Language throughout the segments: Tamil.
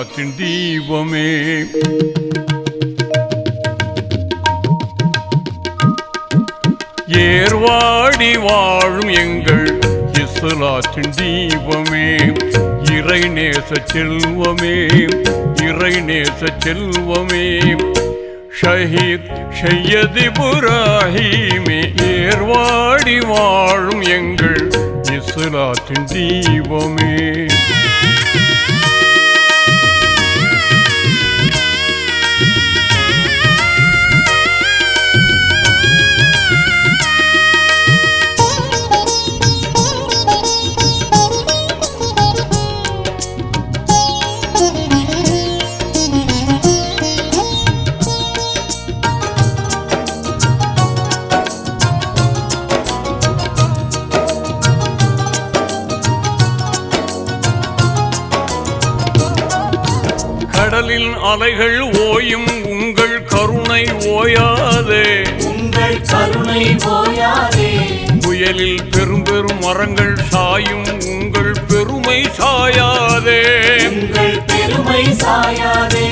இஸ்லாத்தின் தீபமே. ஏர்வாடி வாழும் எங்கள் இஸ்லாத்தின் தீபமே. இறை நேச செல்வமே இறை நேச செல்வமே. ஷஹீத் ஷையதி புராஹிமே ஏர்வாடி வாழும் எங்கள் இஸ்லாத்தின் தீபமே. அலைகள் ஓயும் உங்கள் கருணை ஓயாதே. உங்கள் கருணை ஓயாதே. புயலில் பெரும் பெரும் மரங்கள் சாயும் உங்கள் பெருமை சாயாதே. உங்கள் பெருமை சாயாதே.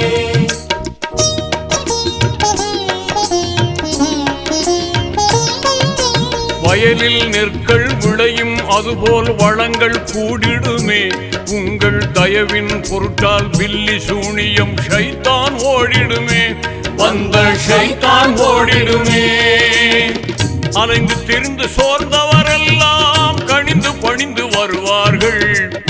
வயலில் நெற்கள் விளையும் அதுபோல் வளங்கள் கூடிடுமே. உங்கள் தயவின் பொருட்டால் பில்லி சூனியம் ஷைத்தான் ஓடிடுமே. வந்த ஷைத்தான் ஓடிடுமே. அலைந்து திரிந்து சோர்ந்தவரெல்லாம் கணிந்து பணிந்து வருவார்கள்.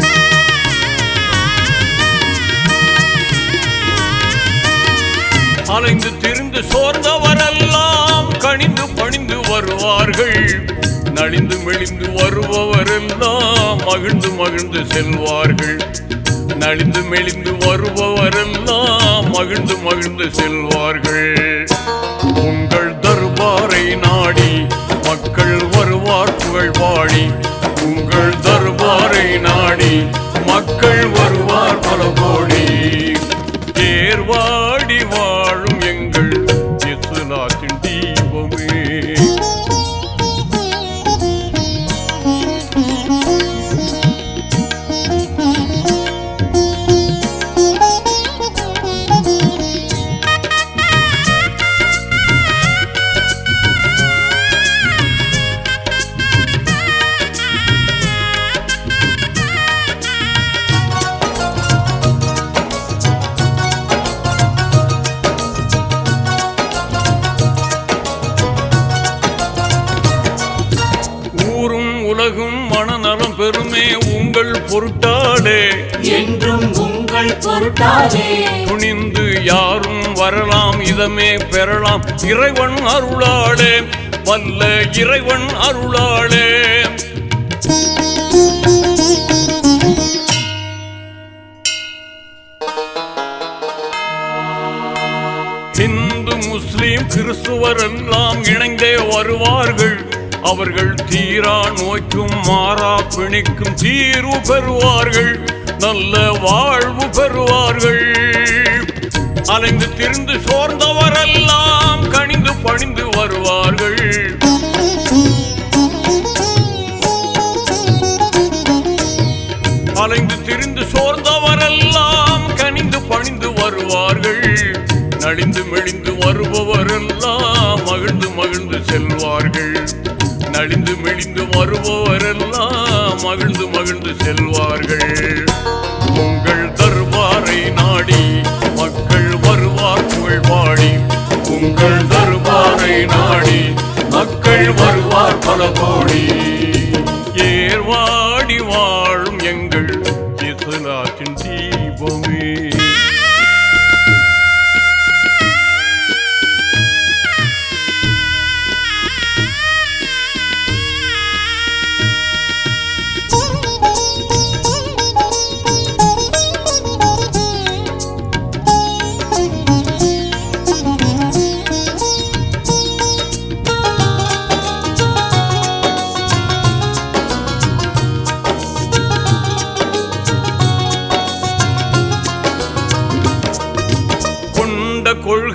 அலைந்து திரிந்து சோர்ந்தவரெல்லாம் கணிந்து பணிந்து வருவார்கள். நலிந்து மெலிந்து வருபவரெல்லாம் மகிழ்ந்து மகிழ்ந்து செல்வார்கள். நலிந்து மெலிந்து வருபவரெல்லாம் மகிழ்ந்து மகிழ்ந்து செல்வார்கள். உங்கள் தர்பாரை நாடி மக்கள் வருவார் புகழ் பாடி உங்கள் தர்பாரை நாடி மக்கள் வருவார் பெருமே உங்கள் பொருட்டாடே என்றும் உங்கள் பொருட்டாதே துணிந்து யாரும் வரலாம் இதமே பெறலாம். இறைவன் அருளாளே வல்ல இறைவன் அருளாளே இந்து முஸ்லிம் கிறிஸ்துவர் எல்லாம் இணைந்தே வருவார்கள். அவர்கள் தீரா நோய்க்கும் மாறா பிணிக்கும் தீர்வு பெறுவார்கள். நல்ல வாழ்வு பெறுவார்கள். அலைந்து திரிந்து சோர்ந்தவரெல்லாம் கணிந்து பணிந்து வருவார்கள். அலைந்து திரிந்து சோர்ந்தவரெல்லாம் கனிந்து பணிந்து வருவார்கள். நலிந்து மெலிந்து அழிந்து மெழிந்து வருபவரெல்லாம் மகிழ்ந்து மகிழ்ந்து செல்வார்கள். உங்கள் தர்பாரை நாடி மக்கள் வருவார் புகழ் பாடி. உங்கள் தர்பாரை நாடி மக்கள் வருவார் பல கோடி.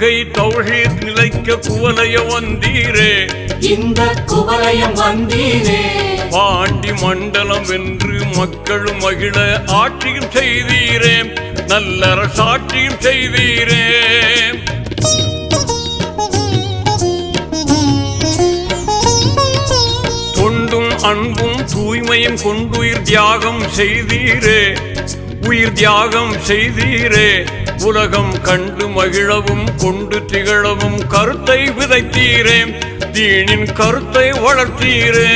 கொள்கை தௌஹீத் நிலைக்க குவலைய வந்தீரே. இந்த குவலயம் வந்தீரே. பாண்டி மண்டலம் வென்று மக்களும் மகிழ ஆட்சியும் செய்தீரே. நல்லற சாட்சியும் செய்தீரே. தொண்டும் அன்பும் தூய்மையும் கொண்டுயிர் தியாகம் செய்தீரே. உயிர் தியாகம் செய்தீரே. உலகம் கண்டு மகிழவும் கொண்டு திகழவும் கருத்தை விதைத்தீரே தீனின் கருத்தை வளர்த்தீரே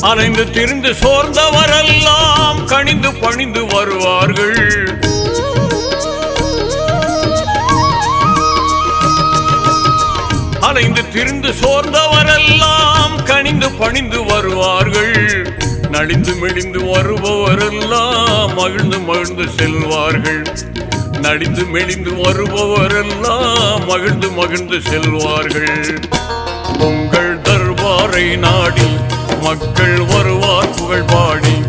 அலைந்து திரிந்து சோர்ந்தவரெல்லாம் கணிந்து பணிந்து வருவார்கள். அலைந்து திரிந்து சோர்ந்தவரெல்லாம் கணிந்து பணிந்து வருவார்கள். நலிந்து மெலிந்து வருபவரெல்லாம் மகிழ்ந்து மகிழ்ந்து செல்வார்கள். நடித்து மெலிந்து வருபவரெல்லாம் மகிழ்ந்து மகிழ்ந்து செல்வார்கள். உங்கள் தர்பாரை நாடி மக்கள் வருவார் புகழ் பாடி.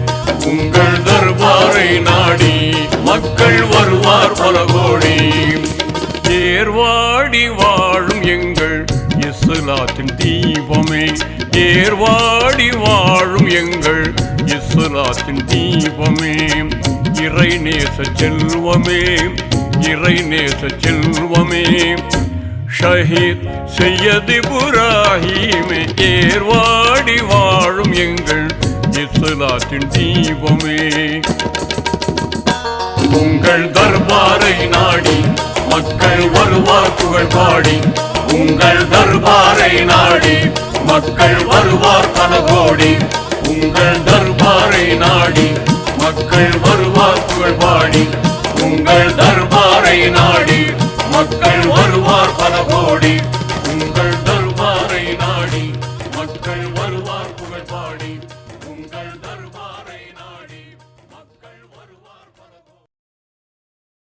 உங்கள் தர்பாரை நாடி மக்கள் வருவார் பல கோடி. ஏர்வாடி வாழும் எங்கள் இஸ்லாத்தின் தீபமே. ஏர்வாடி வாழும் எங்கள் இஸ்லாத்தின் தீபமே. இறை நேச செல்வமே இறை நேச செல்வமே. ஷஹீத் செய்யதி புராஹிமே ஏர்வாடி வாழும் எங்கள் இஸ்லாத்தின் தீபமே. உங்கள் தர்பாரை நாடி மக்கள் வருவார் புகழ் பாடி. உங்கள் தர்பாரை நாடி மக்கள் வருவார் பல கோடி உங்கள் தர்பாரை நாடி மக்கள் வருவார் புகழ் பாடி உங்கள் தர்பாரை நாடி மக்கள் வருவார் பல கோடி.